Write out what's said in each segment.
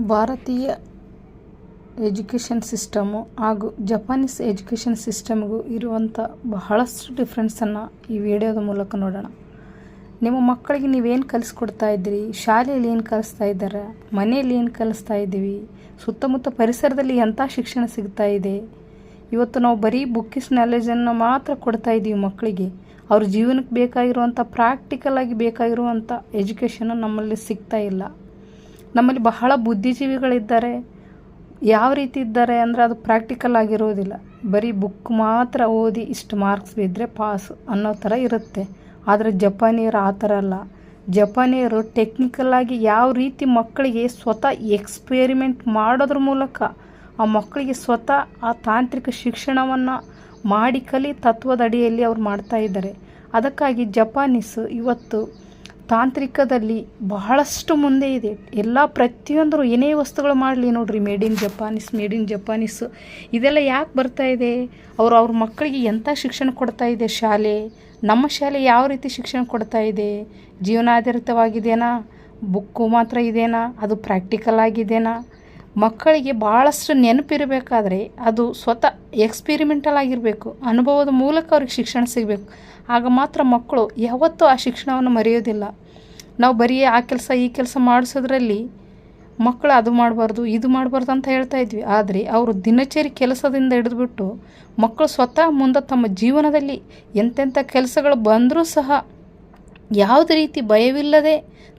ಭಾರತೀಯ education system ಹಾಗೂ Japanese education ಸಿಸ್ಟಮ್ಗೂ ಇರುವಂಥ ಬಹಳಷ್ಟು ಡಿಫ್ರೆನ್ಸನ್ನು ಈ ವಿಡಿಯೋದ ಮೂಲಕ ನೋಡೋಣ. ನಿಮ್ಮ ಮಕ್ಕಳಿಗೆ ನೀವೇನು ಕಲಿಸ್ಕೊಡ್ತಾ ಇದ್ದೀರಿ? ಶಾಲೆಯಲ್ಲಿ ಏನು ಕಲಿಸ್ತಾ ಇದ್ದಾರೆ? ಮನೆಯಲ್ಲಿ ಏನು ಕಲಿಸ್ತಾ ಇದ್ದೀವಿ? ಸುತ್ತಮುತ್ತ ಪರಿಸರದಲ್ಲಿ ಎಂಥ ಶಿಕ್ಷಣ ಸಿಗ್ತಾ ಇದೆ? ಇವತ್ತು ನಾವು ಬರೀ ಬುಕ್ಕಿಸ್ ನಾಲೆಜನ್ನು ಮಾತ್ರ ಕೊಡ್ತಾ ಇದ್ದೀವಿ ಮಕ್ಕಳಿಗೆ. ಅವ್ರ ಜೀವನಕ್ಕೆ ಬೇಕಾಗಿರುವಂಥ ಪ್ರಾಕ್ಟಿಕಲ್ ಆಗಿ ಬೇಕಾಗಿರುವಂಥ ಎಜುಕೇಷನ್ನು ನಮ್ಮಲ್ಲಿ ಸಿಗ್ತಾ ಇಲ್ಲ. ನಮ್ಮಲ್ಲಿ ಬಹಳ ಬುದ್ಧಿಜೀವಿಗಳಿದ್ದಾರೆ. ಯಾವ ರೀತಿ ಇದ್ದಾರೆ ಅಂದರೆ ಅದು ಪ್ರಾಕ್ಟಿಕಲ್ ಆಗಿರೋದಿಲ್ಲ. ಬರೀ ಬುಕ್ ಮಾತ್ರ ಓದಿ ಇಷ್ಟು ಮಾರ್ಕ್ಸ್ ಬಿದ್ದರೆ ಪಾಸ್ ಅನ್ನೋ ಥರ ಇರುತ್ತೆ. ಆದರೆ ಜಪಾನಿಯರು ಆ ಥರ ಅಲ್ಲ. ಜಪಾನಿಯರು ಟೆಕ್ನಿಕಲ್ ಆಗಿ ಯಾವ ರೀತಿ ಮಕ್ಕಳಿಗೆ ಸ್ವತಃ ಎಕ್ಸ್ಪೆರಿಮೆಂಟ್ ಮಾಡೋದ್ರ ಮೂಲಕ ಆ ಮಕ್ಕಳಿಗೆ ಸ್ವತಃ ಆ ತಾಂತ್ರಿಕ ಶಿಕ್ಷಣವನ್ನು ಮಾಡಿ ಕಲಿ ತತ್ವದ ಅಡಿಯಲ್ಲಿ ಅವ್ರು ಮಾಡ್ತಾ ಇದ್ದಾರೆ. ಅದಕ್ಕಾಗಿ ಜಪಾನೀಸ್ ಇವತ್ತು ತಾಂತ್ರಿಕದಲ್ಲಿ ಬಹಳಷ್ಟು ಮುಂದೆ ಇದೆ. ಎಲ್ಲ ಪ್ರತಿಯೊಂದರು ಏನೇ ವಸ್ತುಗಳು ಮಾಡಲಿ ನೋಡ್ರಿ made in Japanese made in Japanese ಇದೆಲ್ಲ ಯಾಕೆ ಬರ್ತಾ ಇದೆ? ಅವರು ಅವ್ರ ಮಕ್ಕಳಿಗೆ ಎಂಥ ಶಿಕ್ಷಣ ಕೊಡ್ತಾ ಇದೆ ಶಾಲೆ? ನಮ್ಮ ಶಾಲೆ ಯಾವ ರೀತಿ ಶಿಕ್ಷಣ ಕೊಡ್ತಾ ಇದೆ? ಜೀವನಾಧಾರಿತವಾಗಿದೆಯಾ ಬುಕ್ಕು ಮಾತ್ರ ಇದೆಯಾ ಅದು ಪ್ರಾಕ್ಟಿಕಲ್ ಆಗಿದೆಯಾ ಮಕ್ಕಳಿಗೆ ಭಾಳಷ್ಟು ನೆನಪಿರಬೇಕಾದ್ರೆ ಅದು ಸ್ವತಃ ಎಕ್ಸ್ಪಿರಿಮೆಂಟಲ್ ಆಗಿರಬೇಕು. ಅನುಭವದ ಮೂಲಕ ಅವ್ರಿಗೆ ಶಿಕ್ಷಣ ಸಿಗಬೇಕು. ಆಗ ಮಾತ್ರ ಮಕ್ಕಳು ಯಾವತ್ತೂ ಆ ಶಿಕ್ಷಣವನ್ನು ಮರೆಯೋದಿಲ್ಲ. ನಾವು ಬರೀ ಆ ಕೆಲಸ ಈ ಕೆಲಸ ಮಾಡಿಸೋದ್ರಲ್ಲಿ ಮಕ್ಕಳು ಅದು ಮಾಡಬಾರ್ದು, ಇದು ಮಾಡಬಾರ್ದು ಅಂತ ಹೇಳ್ತಾ ಇದ್ವಿ. ಆದರೆ ಅವರು ದಿನಚರಿ ಕೆಲಸದಿಂದ ಹಿಡಿದುಬಿಟ್ಟು ಮಕ್ಕಳು ಸ್ವತಃ ಮುಂದೆ ತಮ್ಮ ಜೀವನದಲ್ಲಿ ಎಂತೆಂಥ ಕೆಲಸಗಳು ಬಂದರೂ ಸಹ ಯಾವುದೇ ರೀತಿ ಭಯವಿಲ್ಲದೆ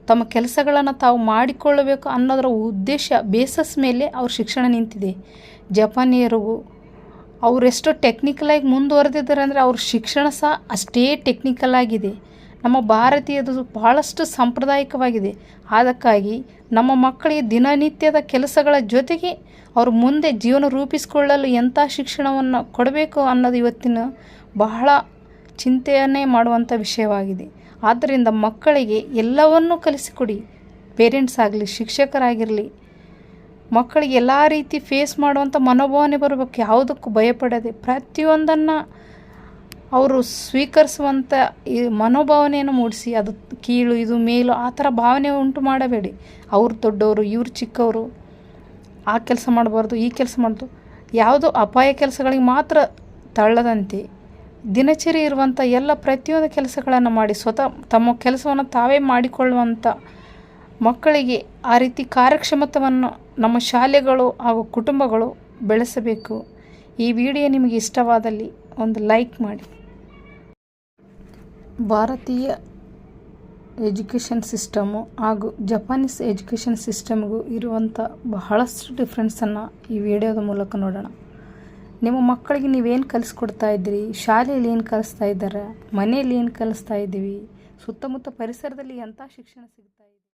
ತಮ್ಮ ಕೆಲಸಗಳನ್ನು ತಾವು ಮಾಡಿಕೊಳ್ಳಬೇಕು ಅನ್ನೋದರ ಉದ್ದೇಶ ಬೇಸಸ್ ಮೇಲೆ ಅವ್ರ ಶಿಕ್ಷಣ ನಿಂತಿದೆ. ಜಪಾನಿಯರು ಅವರೆಷ್ಟು ಟೆಕ್ನಿಕಲಾಗಿ ಮುಂದುವರೆದಿದ್ದಾರೆ ಅಂದರೆ ಅವ್ರ ಶಿಕ್ಷಣ ಸಹ ಅಷ್ಟೇ ಟೆಕ್ನಿಕಲ್ ಆಗಿದೆ. ನಮ್ಮ ಭಾರತೀಯದು ಬಹಳಷ್ಟು ಸಾಂಪ್ರದಾಯಿಕವಾಗಿದೆ. ಅದಕ್ಕಾಗಿ ನಮ್ಮ ಮಕ್ಕಳಿಗೆ ದಿನನಿತ್ಯದ ಕೆಲಸಗಳ ಜೊತೆಗೆ ಅವರು ಮುಂದೆ ಜೀವನ ರೂಪಿಸಿಕೊಳ್ಳಲು ಎಂಥ ಶಿಕ್ಷಣವನ್ನು ಕೊಡಬೇಕು ಅನ್ನೋದು ಇವತ್ತಿನ ಬಹಳ ಚಿಂತೆಯನ್ನೇ ಮಾಡುವಂಥ ವಿಷಯವಾಗಿದೆ. ಆದ್ದರಿಂದ ಮಕ್ಕಳಿಗೆ ಎಲ್ಲವನ್ನೂ ಕಲಿಸಿಕೊಡಿ. ಪೇರೆಂಟ್ಸ್ ಆಗಲಿ, ಶಿಕ್ಷಕರಾಗಿರಲಿ, ಮಕ್ಕಳಿಗೆ ಎಲ್ಲ ರೀತಿ ಫೇಸ್ ಮಾಡುವಂಥ ಮನೋಭಾವನೆ ಬರಬೇಕು. ಯಾವುದಕ್ಕೂ ಭಯಪಡದೆ ಪ್ರತಿಯೊಂದನ್ನು ಅವರು ಸ್ವೀಕರಿಸುವಂಥ ಈ ಮನೋಭಾವನೆಯನ್ನು ಮೂಡಿಸಿ, ಅದು ಕೀಳು, ಇದು ಮೇಲು, ಆ ಥರ ಭಾವನೆ ಉಂಟು ಮಾಡಬೇಡಿ. ಅವ್ರು ದೊಡ್ಡವರು, ಇವ್ರು ಚಿಕ್ಕವರು, ಆ ಕೆಲಸ ಮಾಡಬಾರ್ದು, ಈ ಕೆಲಸ ಮಾಡೋದು. ಯಾವುದೋ ಅಪಾಯ ಕೆಲಸಗಳಿಗೆ ಮಾತ್ರ ತಳ್ಳದಂತೆ. ದಿನಚರಿ ಇರುವಂಥ ಎಲ್ಲ ಪ್ರತಿಯೊಂದು ಕೆಲಸಗಳನ್ನು ಮಾಡಿ, ಸ್ವತಃ ತಮ್ಮ ಕೆಲಸವನ್ನು ತಾವೇ ಮಾಡಿಕೊಳ್ಳುವಂಥ ಮಕ್ಕಳಿಗೆ ಆ ರೀತಿ ಕಾರ್ಯಕ್ಷಮತವನ್ನು ನಮ್ಮ ಶಾಲೆಗಳು ಹಾಗೂ ಕುಟುಂಬಗಳು ಬೆಳೆಸಬೇಕು. ಈ ವಿಡಿಯೋ ನಿಮಗೆ ಇಷ್ಟವಾದಲ್ಲಿ ಒಂದು ಲೈಕ್ ಮಾಡಿ. ಭಾರತೀಯ ಎಜುಕೇಷನ್ ಸಿಸ್ಟಮು ಹಾಗೂ ಜಪಾನೀಸ್ ಎಜುಕೇಷನ್ ಸಿಸ್ಟಮ್ಗೂ ಇರುವಂಥ ಬಹಳಷ್ಟು ಡಿಫ್ರೆನ್ಸನ್ನು ಈ ವಿಡಿಯೋದ ಮೂಲಕ ನೋಡೋಣ. ನಿಮ್ಮ ಮಕ್ಕಳಿಗೆ ನೀವೇನು ಕಲಿಸ್ಕೊಡ್ತಾ ಇದ್ದೀರಿ? ಶಾಲೆಯಲ್ಲಿ ಏನು ಕಲಿಸ್ತಾ ಇದ್ದಾರೆ? ಮನೆಯಲ್ಲಿ ಏನು ಕಲಿಸ್ತಾ ಇದ್ದೀವಿ? ಸುತ್ತಮುತ್ತ ಪರಿಸರದಲ್ಲಿ ಎಂಥ ಶಿಕ್ಷಣ ಸಿಗ್ತಾ ಇದೆ?